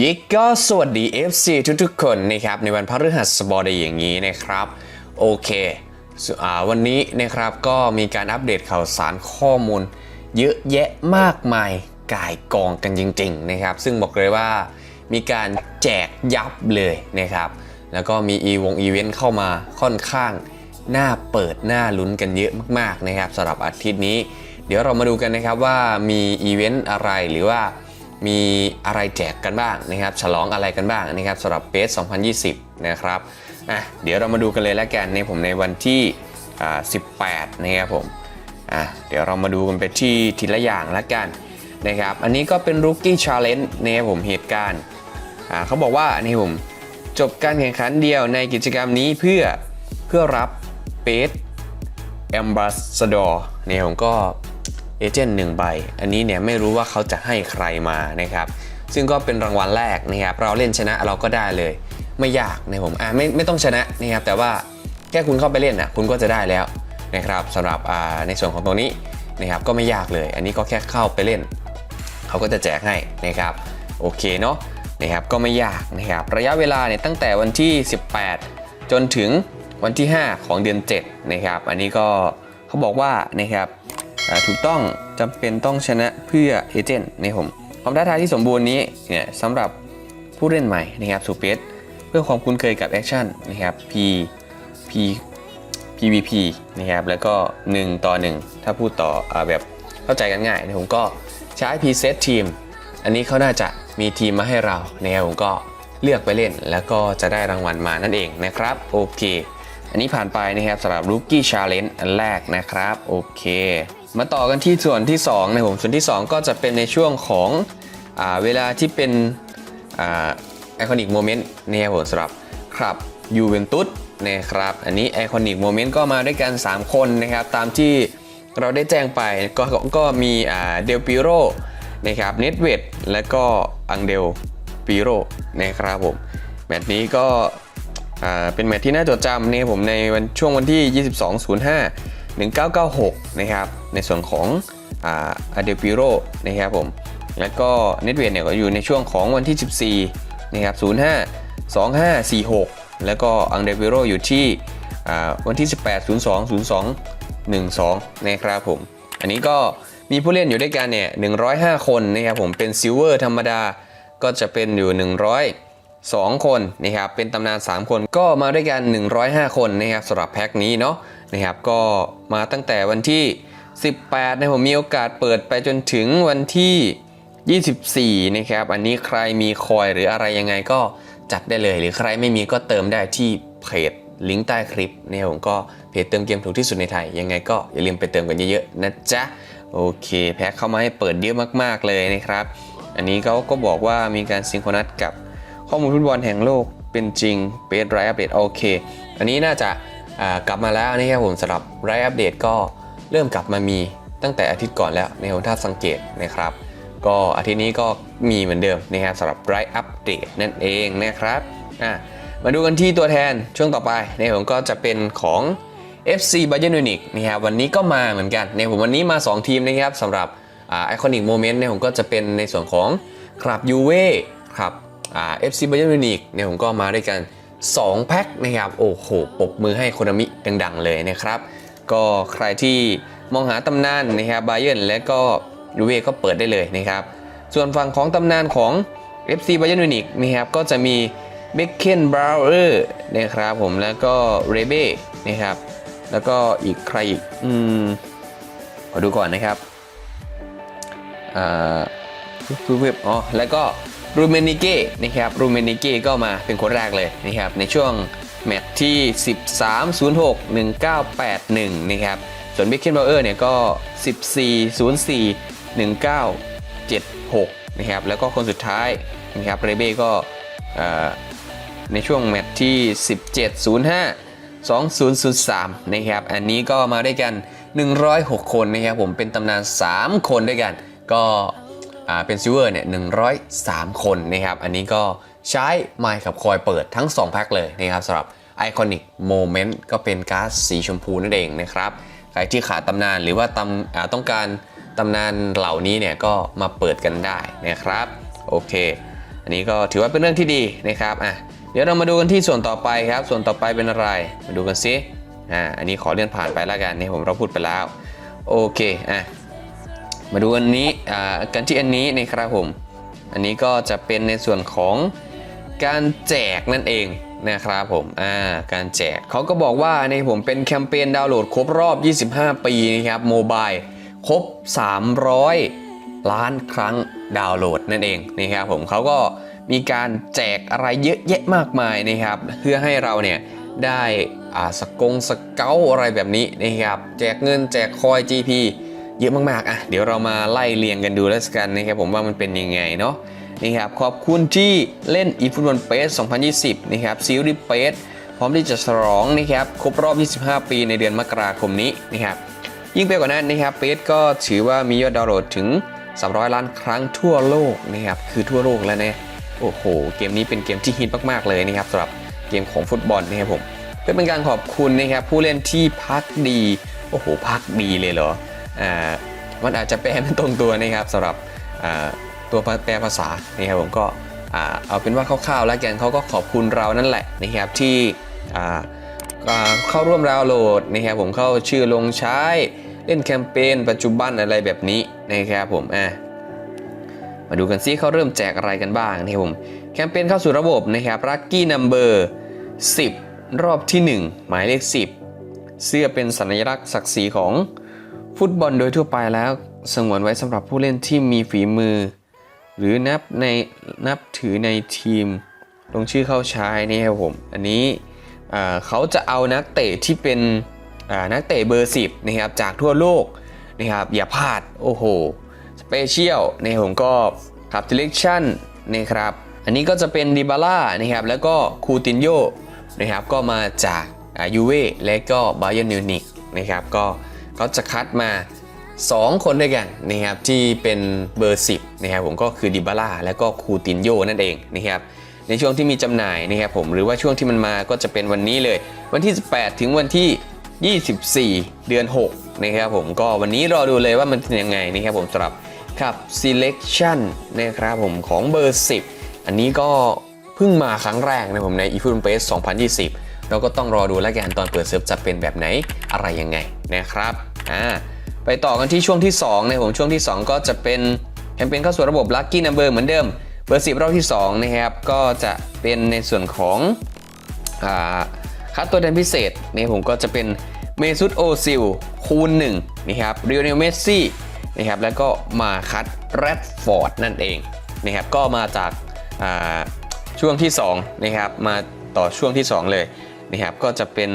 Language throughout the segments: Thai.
ยิกก็สวัสดี FC ทุกๆ คนนะครับในวันพฤหัสบดีอย่างนี้นะครับ โอเคส่วนอาวันนี้นะครับก็มีการอัปเดตข่าวสารข้อมูล เยอะแยะมากมายกายกองกันจริง ๆ นะครับ ซึ่งบอกเลยว่ามีการแจกยับเลยนะครับ แล้วก็มีอีวงอีเวนต์เข้ามาค่อนข้างน่าเปิดน่าลุ้นกันเยอะมากๆนะครับสำหรับอาทิตย์นี้ เดี๋ยวเรามาดูกันนะครับว่ามีอีเวนต์อะไรหรือว่า มีอะไรแจกกันบ้างนะครับ ฉลองอะไรกันบ้างนะครับสำหรับเบส2020 นะครับอะเดี๋ยวเรามาดูกันเลยแล้วกันในผมในวันที่ 18 นะครับผมอะเดี๋ยวเรามาดูกันไปที่ทีละอย่างแล้วกันนะครับ อันนี้ก็เป็น Rookie Challenge นะครับผมเหตุการณ์อ่าเขาบอกว่านี่ผมจบการแข่งขันเดียวในกิจกรรมนี้เพื่อเพื่อรับเบส Ambassador เนี่ยผมก็ เอเจนต์หนึ่งใบ อันนี้เนี่ยไม่รู้ว่าเขาจะให้ใครมานะครับ ซึ่งก็เป็นรางวัลแรกนะครับ เราเล่นชนะเราก็ได้เลย ไม่ยากนะผมอะไม่ไม่ต้องชนะนะครับ แต่ว่าแค่คุณเข้าไปเล่นนะคุณก็จะได้แล้วนะครับสำหรับอ่าในส่วนของตรงนี้นะครับก็ไม่ยากเลย อันนี้ก็แค่เข้าไปเล่น เขาก็จะแจกให้นะครับ โอเคเนาะนะครับก็ไม่ยากนะครับ ระยะเวลาเนี่ยตั้งแต่วันที่ 18 จนถึงวันที่ 5 ของเดือน7นะครับ อันนี้ก็เขาบอกว่านะครับ ถูกต้องจำเป็นต้องชนะเพื่อเอเจนต์นี่ผมความท้าทายที่สมบูรณ์นี้เนี่ยสำหรับผู้เล่นใหม่นะครับสูเปสเพื่อความคุ้นเคยกับแอคชั่นนะครับ P P PVP นะครับแล้วก็ 1 ต่อ 1 ถ้าพูดต่ออแบบเข้าใจกันง่ายนะผมก็ใช้ Preset Team อันนี้เขาน่าจะมีทีมมาให้เรานะครับผมก็เลือกไปเล่น แล้วก็จะได้รางวัลมานั่นเองนะครับ โอเค อันนี้ผ่านไปนะครับสำหรับ Rookie Challenge อันแรกนะครับ โอเค มาต่อกันที่ส่วนที่2นะผมส่วนที่ 2 ก็จะเป็นในช่วงของอเวลาที่เป็นไอคอนิกโมเมนต์นี่ยผมสำหรับครับยูเวนตุสนะครับอันนี้ไอคอนิกโมเมนต์ก็มาด้วยกัน 3 คนนะครับตามที่เราได้แจ้งไปก็ก็ก็มีเดลปิโรนะครับเนตเวดและก็อังเดลปิโรนะครับผมแมตช์นี้ก็เป็นแมตช์ที่น่าจดจำนะครับผมในวันช่วงวันที่ 22.05 1996 นะครับ ในส่วนของอาเดลปิโรนะครับผม แล้วก็เน็ตเวทเนี่ยก็อยู่ในช่วงของวันที่ 14 นะครับ 05 25 46 แล้วก็อังเดวิโรอยู่ที่วันที่ 18 02 02 12 นะครับผม อันนี้ก็มีผู้เล่นอยู่ด้วยกันเนี่ย 105 คนนะครับผม เป็นซิลเวอร์ธรรมดา ก็จะเป็นอยู่ 102 คนนะครับ เป็นตำนาน 3 คน ก็มาด้วยกัน 105 คนนะครับสำหรับแพ็คนี้เนาะ นะครับ ก็มาตั้งแต่วันที่ 18นะผมมีโอกาสเปิดไปจนถึงวันที่ 24 นะครับ อันนี้ใครมีคอยหรืออะไรยังไงก็จัดได้เลย หรือใครไม่มีก็เติมได้ที่เพจลิงก์ใต้คลิปเนี่ยผมก็เพจเติมเกมถูกที่สุดในไทย ยังไงก็อย่าลืมไปเติมกันเยอะๆนะจ๊ะ โอเคแพ็คเข้ามาให้เปิดเยอะมากๆเลยนะครับ อันนี้เขาก็บอกว่ามีการซิงโครนัสกับข้อมูลฟุตบอลแห่งโลกเป็นจริงเบสไรอัปเดตโอเค อันนี้น่าจะ กลับมาแล้วนะครับผมสำหรับไรอัปเดตก็เริ่มกลับมามีตั้งแต่อาทิตย์ก่อนแล้วในผมถ้าสังเกตนะครับ ก็อาทิตย์นี้ก็มีเหมือนเดิมนะครับสำหรับไรอัปเดตนั่นเองนะครับอะมาดูกันที่ตัวแทนช่วงต่อไปในผมก็จะเป็นของ FC Bayern Munich นะครับวันนี้ก็มาเหมือนกันในผมวันนี้มา 2 ทีมนะครับสำหรับไอคอนิกโมเมนต์เนี่ยผมก็จะเป็นในส่วนของครับยูเว่ครับอ่า FC Bayern Munich เนี่ยผมก็มาด้วยกัน 2 แพ็คนะครับโอ้โหปบมือให้โคนามิดังๆ เลยนะครับ ก็ใครที่มองหาตำนานนะครับบาเย r n และก็ยูเว่ก็เปิดได้เลยนะครับ ส่วนฝั่งของตำนานของ FC Bayern Munich นะครับก็จะมีเบคเคนบราวเออร์นะครับผมแล้วก็เรเบ้นะครับแล้วก็อีกใครอีกอืมขอดูก่อนนะครับอ่าเว็บอ๋อแล้วก็ รูเมนิเก้นะครับรูเมนิเก้ก็มาเป็นคนแรกเลยนะครับในช่วงแมตช์ที่ 1306 1981 นะครับ ส่วนเบคเคนบาวเออร์เนี่ยก็ 1404 1976 นะครับ แล้วก็คนสุดท้ายนะครับเรเบ้ก็ในช่วงแมตช์ที่ 1705 2003 นะครับ อันนี้ก็มาด้วยกัน 106 คนนะครับผมเป็นตำนาน 3 คนด้วยกัน ก็ เป็นซิลเวอร์เนี่ย103 คนนะครับ อันนี้ก็ใช้ไมค์กับคอยเปิดทั้ง 2 แพ็คเลยนะครับสำหรับ Iconic Moment ก็เป็นการ์ดสีชมพูนั่นเองนะครับ ใครที่ขาดตำนานหรือว่าตำาต้องการตำนานเหล่านี้เนี่ยก็มาเปิดกันได้นะครับ โอเค อันนี้ก็ถือว่าเป็นเรื่องที่ดีนะครับอะเดี๋ยวเรามาดูกันที่ส่วนต่อไปครับ ส่วนต่อไปเป็นอะไร มาดูกันซิอ่าอันนี้ขอเลื่อนผ่านไปแล้วกันนี่ผมเราพูดไปแล้ว โอเคอะมาดูอันนี้ กันที่อันนี้นะครับผม อันนี้ก็จะเป็นในส่วนของการแจกนั่นเองนะครับผม อ่า การแจกเขาก็บอกว่าในผมเป็นแคมเปญดาวน์โหลดครบรอบ 25 ปีนะครับโมบายครบ 300 ล้านครั้งดาวน์โหลดนั่นเองนะครับผมเขาก็มีการแจกอะไรเยอะแยะมากมายนะครับ เพื่อให้เราเนี่ยได้อ่าสกงสเกลอะไรแบบนี้นะครับ แจกเงินแจกคอย GP เยอะมากๆอะเดี๋ยวเรามาไล่เรียงกันดูแล้วกันนะครับผมว่ามันเป็นยังไงเนาะนี่ครับขอบคุณที่เล่น eFootball PES 2020นะครับซีรีส์ PES พร้อมที่จะฉลองนะครับครบรอบ 25 ปีในเดือนมกราคมนี้นะครับยิ่งไปกว่านั้นนะครับ PES ก็ถือว่ามียอดดาวน์โหลดถึง 300 ล้านครั้งทั่วโลกนะครับคือทั่วโลกแล้วเนี่ยโอ้โห เกมนี้เป็นเกมที่ฮิตมากๆเลยนะครับสำหรับเกมของฟุตบอลนะครับผมเพื่อเป็นการขอบคุณนะครับผู้เล่นที่พักดี โอ้โห พักดีเลยเหรอ มันอาจจะแปลไม่ตรงตัวนะครับสำหรับตัวแปลภาษานะครับผมก็เอาเป็นว่าคร่าวๆแล้วกันเขาก็ขอบคุณเรานั่นแหละนะครับที่เข้าร่วมดาวน์โหลดนะครับผมเข้าชื่อลงใช้เล่นแคมเปญปัจจุบันอะไรแบบนี้นะครับผมอะมาดูกันซิเขาเริ่มแจกอะไรกันบ้างนะครับผมแคมเปญเข้าสู่ระบบนะครับลัคกี้นัมเบอร์10 รอบที่ 1 หมายเลข 10 เสื้อเป็นสัญลักษณ์ศักดิ์ศรีของ ฟุตบอลโดยทั่วไปแล้วสงวนไว้สำหรับผู้เล่นที่มีฝีมือ หรือนับในนับถือในทีม ลงชื่อเข้าใช้นี่ครับผมอันนี้เขาจะเอานักเตะที่เป็นนักเตะเบอร์ 10นะครับจากทั่วโลกนะครับอย่าพลาดโอ้โหสเปเชียลนี่ผมก็ขับ s ิเล c ชันนะครับอันนี้ก็จะเป็นดิบาร่านะครับแล้วก็คูตินโยนะครับก็มาจากยูเว่และก็บาเย r n นิวนิกนะครับก็ เขาจะคัดมา 2 คนด้วยกันนะครับที่เป็นเบอร์ 10นะครับผมก็คือดิบาร่าและก็คูตินโยนั่นเองนะครับในช่วงที่มีจำหน่ายนะครับผมหรือว่าช่วงที่มันมาก็จะเป็นวันนี้เลย วันที่ 18 ถึงวันที่ 24 เดือน 6 นะครับผมก็วันนี้รอดูเลยว่ามันเป็นยังไงนะครับผมสำหรับขับ selection นะครับผมของเบอร์ 10 อันนี้ก็เพิ่งมาครั้งแรกนะผมใน e f o o t b a s e 2020 เราก็ต้องรอดูแล้วกันตอนเปิดเซิร์ฟจะเป็นแบบไหนอะไรยังไงนะครับ อ่าไปต่อกันที่ช่วงที่2นะผมช่วงที่ 2 ก็จะเป็นแคมเปญเข้าสู่ระบบ Lucky Number เหมือนเดิมเบอร์10รอบที่2นะครับก็จะเป็นในส่วนของอ่าคัดตัวแทนพิเศษนี่ผมก็จะเป็นเมซุตโอซิลคูณ1นะครับเรียลเนลเมสซี่นะครับแล้วก็มาคัดแรดฟอร์ดนั่นเองนะครับก็มาจากาช่วงที่2นะครับมาต่อช่วงที่ 2 เลยนะครับก็จะเป็น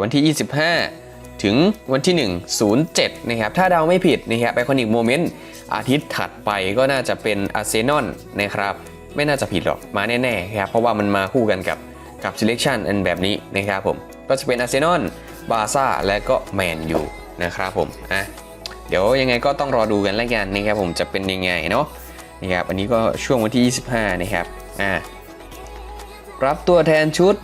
วันที่ 25 ถึงวันที่ 1 07 นะครับ ถ้าเดาไม่ผิดนะครับไอคอนิกโมเมนต์อาทิตย์ถัดไปก็น่าจะเป็นอาร์เซนอลนะครับ ไม่น่าจะผิดหรอก มาแน่ๆครับเพราะว่ามันมาคู่กันกับกับ selection อันแบบนี้นะครับผม ก็จะเป็นอาร์เซนอลบาซ่าและก็แมนยูนะครับผมอะเดี๋ยวยังไงก็ต้องรอดูกันแล้วกันนะครับผมจะเป็นยังไงเนาะนะครับอันนี้ก็ช่วงวันที่ 25 นะครับอ่ารับตัวแทนชุด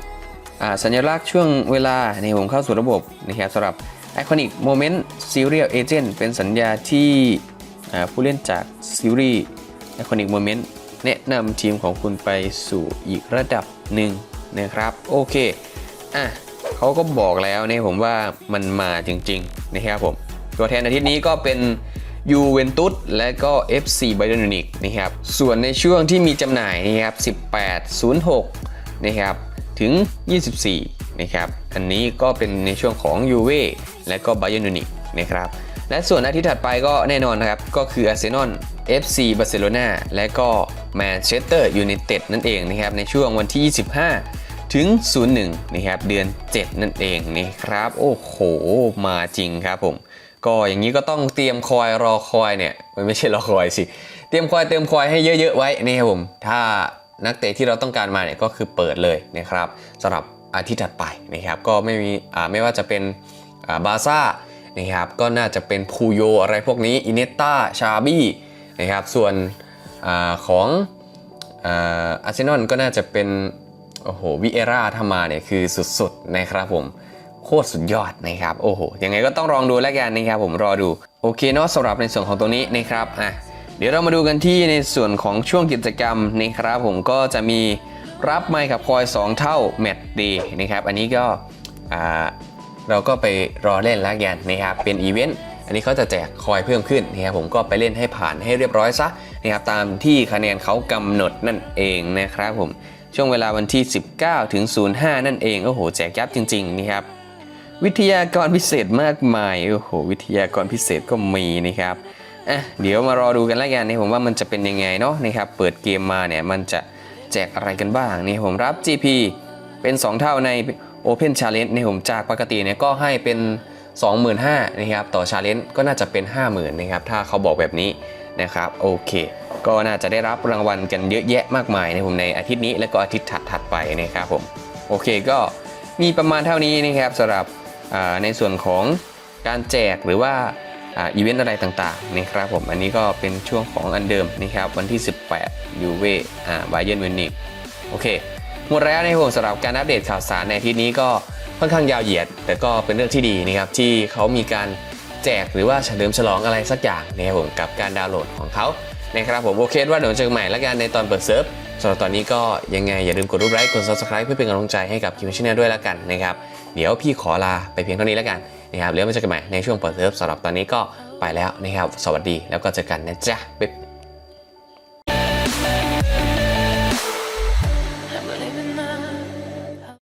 สัญลักษณ์ช่วงเวลาในผมเข้าสู่ระบบนะครับสำหรับ Iconic Moment Serial Agent เป็นสัญญาที่ผู้เล่นจากซีรีส์ Iconic Moment แนะนำทีมของคุณไปสู่อีกระดับหนึ่งนะครับ โอเค อะเขาก็บอกแล้วเนี่ยผมว่ามันมาจริงๆนะครับผม ตัวแทนอาทิตย์นี้ก็เป็นยูเวนตุสและก็ FC b a y e r n m u n i c นะครับ ส่วนในช่วงที่มีจำหน่ายนะครับ 1806 นะครับ ถึง 24 นะครับ อันนี้ก็เป็นในช่วงของยูเว่และก็ b a y e r n m u n i c นะครับ และส่วนอาทิตย์ถัดไปก็แน่นอนนะครับ ก็คืออาร์เซนอล FC บาร์เซโลนาและก็แมนเชสเตอร์ยูไนเต็ดนั่นเองนะครับ ในช่วงวันที่ 25 ถึง 01 นะครับ เดือน 7 นั่นเองนะครับ โอ้โห มาจริงครับผม ก็อย่างนี้ก็ต้องเตรียมคอยรอคอยเนี่ย มันไม่ใช่รอคอยสิ เตรียมคอยเตรียมคอยให้เยอะๆไว้นี่ครับผม ถ้า นักเตะที่เราต้องการมาเนี่ยก็คือเปิดเลยนะครับสำหรับอาทิตย์ถัดไปนะครับก็ไม่มีอ่าไม่ว่าจะเป็นอ่าบาซ่านะครับก็น่าจะเป็นพูโยอะไรพวกนี้อินเนตตาชาบี้นะครับส่วนอาของอาร์เซนอลก็น่าจะเป็นโอ้โหวิเอร่าถ้ามาเนี่ยคือสุดๆนะครับผมโคตรสุดยอดนะครับโอ้โหยังไงก็ต้องลองดูแล้วกันนะครับผมรอดูโอเคเนาะสำหรับในส่วนของตรงนี้นะครับอะ เดี๋ยวเรามาดูกันที่ในส่วนของช่วงกิจกรรมนะครับผมก็จะมีรับไมค์กับคอย 2 เท่าแมตต์ดีนะครับ อันนี้ก็เราก็ไปรอเล่นแล้วกันนะครับเป็นอีเวนต์อันนี้เขาจะแจกคอยเพิ่มขึ้นนะครับผมก็ไปเล่นให้ผ่านให้เรียบร้อยซะนะครับตามที่คะแนนเขากำหนดนั่นเองนะครับผมช่วงเวลาวันที่ 19ถึง05 นั่นเองโอ้โหแจกยับจริงๆนะครับวิทยากรพิเศษมากมายโอ้โหวิทยากรพิเศษก็มีนะครับ อะเดี๋ยวมารอดูกันแล้วกันนี่ผมว่ามันจะเป็นยังไงเนาะนะครับเปิดเกมมาเนี่ยมันจะแจกอะไรกันบ้างนี่ผมรับ GP เป็น 2 เท่าใน Open Challenge นี่ผมจากปกติเนี่ยก็ให้เป็น 25,000นะครับต่อ Challenge ก็น่าจะเป็น 50,000นะครับถ้าเขาบอกแบบนี้นะครับโอเค ก็น่าจะได้รับรางวัลกันเยอะแยะมากมายในผมในอาทิตย์นี้และก็อาทิตย์ถัดๆไปนะครับผมโอเคก็มีประมาณเท่านี้นะครับสำหรับในส่วนของการแจกหรือว่า อีเวนต์อะไรต่างๆนะครับผมอันนี้ก็เป็นช่วงของอันเดิมนะครับวันที่ 18ยูเวอ่าบาเยนมิวนิกโอเคหมดแล้วนะครับผมสำหรับการอัปเดตข่าวสารในทิตย์นี้ก็ค่อนข้างยาวเหยียด แต่ก็เป็นเรื่องที่ดีนะครับที่เขามีการแจกหรือว่าเฉลิมฉลองอะไรสักอย่างนะครับผมกับการดาวน์โหลดของเขานะครับผมโอเคว่าเดี๋ยวเจอกันใหม่แล้วกันในตอนเปิดเซิร์ฟสำหรับตอนนี้ก็ยังไงอย่าลืมกดรูปไลค์กด subscribe เพื่อเป็นกำลังใจให้กับคิมชินด้วยแล้วกันนะครับเดี๋ยวพี่ขอลาไปเพียงเท่านี้แล้วกัน นะครับแล้วมาเจอกันใหม่ในช่วงเปิดเซิร์ฟสำหรับตอนนี้ก็ไปแล้วนะครับ สวัสดีแล้วก็เจอกันนะจ๊ะบ๊ายบาย